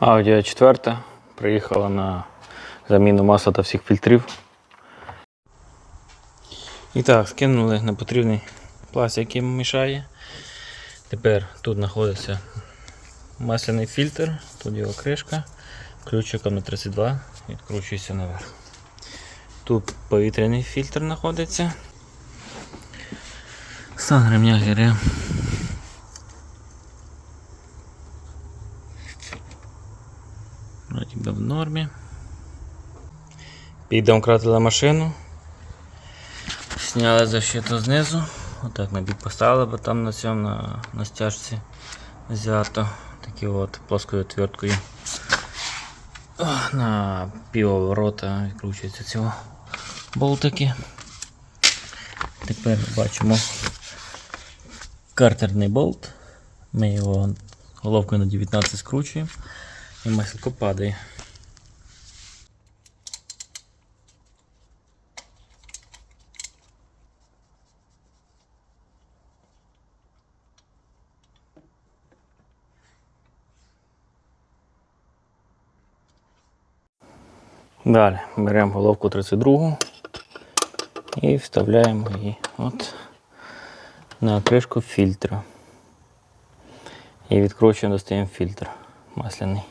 Audi 4 приїхала на заміну масла та всіх фільтрів. І так, скинули непотрібний пластик, який мішає. Тепер тут знаходиться масляний фільтр, тут його кришка, ключиком на 32 відкручується наверх. Тут повітряний фільтр знаходиться. Стан ремня ГРМ. Нормі. Піддомкратили машину. Сняли защиту знизу. Отак ми бік поставили, бо там на цьому на, на стяжці взято такі от плоскою отверткою. На півоворота відкручуються ці болтики. Тепер бачимо картерний болт. Ми його головкою на 19 скручуємо і масло падає. Далі беремо головку 32 і вставляємо її от на кришку фільтра. І відкручуємо, достаємо фільтр масляний.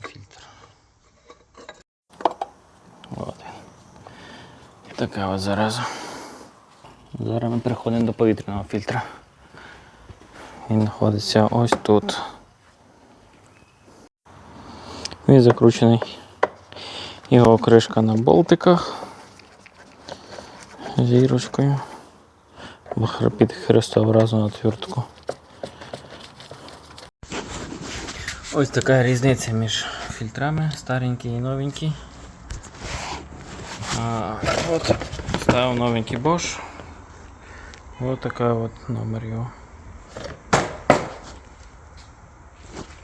Фільтр. Така от зараза. Зараз ми переходимо до повітряного фільтра. Він знаходиться ось тут. Він закручений. Його кришка на болтиках. Зірочкою. Під хрестообразну отвертку. Ось така різниця між фільтрами, старенький і новенький. А, от ставив новенький Bosch. Ось така от номер його.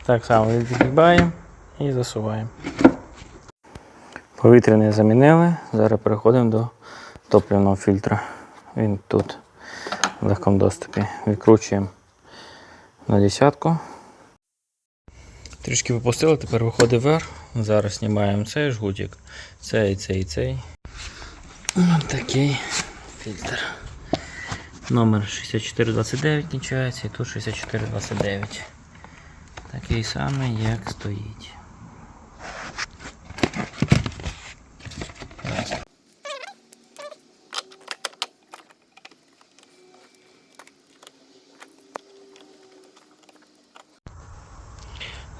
Так само відгибаємо і засуваємо. Повітряний замінили. Зараз переходимо до топливного фільтра. Він тут в легкому доступі. Відкручуємо на десятку. Трішки попустили, тепер виходить вверх. Зараз знімаємо цей жгутик, цей, цей, цей. Ось такий фільтр. Номер 6429 кінчається і тут 6429. Такий самий, як стоїть.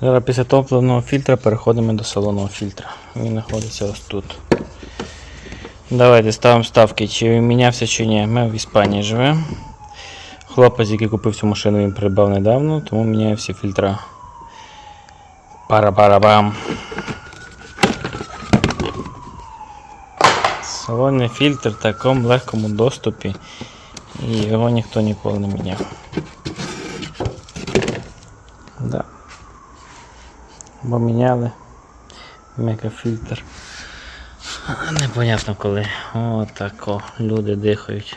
Зараз після топливного фільтра переходимо до салонного фільтра. Він знаходиться ось тут. Давайте ставимо ставки, чи він мінявся чи ні. Ми в Іспанії живемо. Хлопець, який купив цю машину, він придбав недавно, тому міняє всі фільтра. Пара-пара-бам. Салонний фільтр в такому легкому доступі і його ніхто ніколи не міняв. Да. Бо міняли мегафільтр. Непонятно коли. Отако люди дихають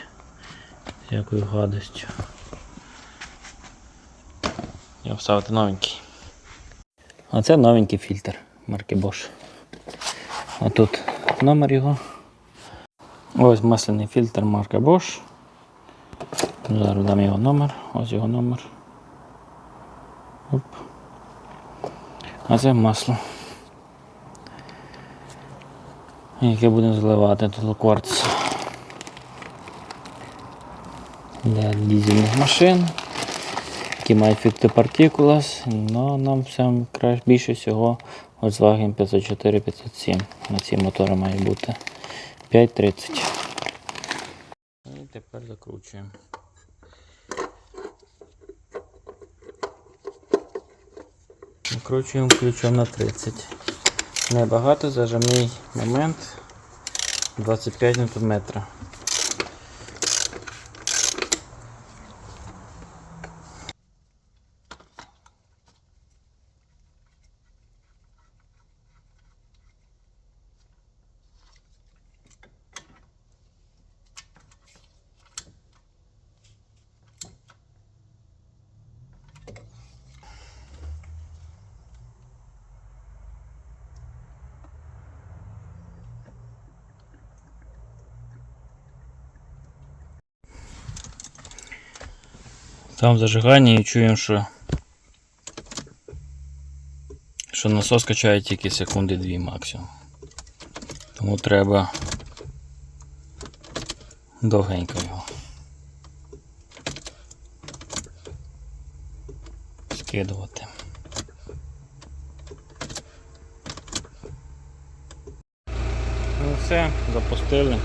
якою гадостю. Його вставити новенький. А це новенький фільтр марки Bosch. А тут номер його. Ось масляний фільтр марки Bosch. Зараз дам його номер. Ось його номер. Оп. А це масло. Яке будемо заливати тут кварц. Для дизельних машин, мають фікти партикулас, але нам сам краще більше всього Volkswagen 504-507. На ці мотори має бути 5.30. І тепер закручуємо. Накручуємо ключом на 30. Небагато, зажимний момент 25 Нм. Там зажигання і чуємо, що, що насос качає тільки секунди дві максимум. Тому треба довгенько його. Скидувати. Ну все, запустили.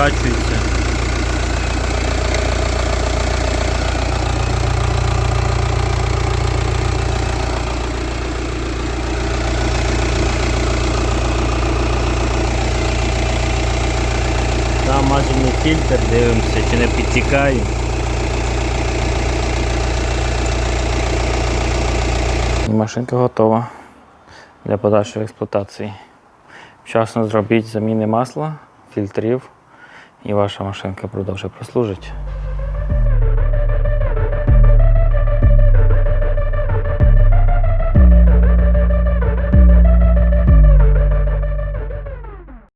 Закачується. Там фільтр, дивимося, чи не підтікає. Машинка готова для подальшої експлуатації. Вчасно зробіть заміни масла, фільтрів і ваша машинка продовжує прослужить.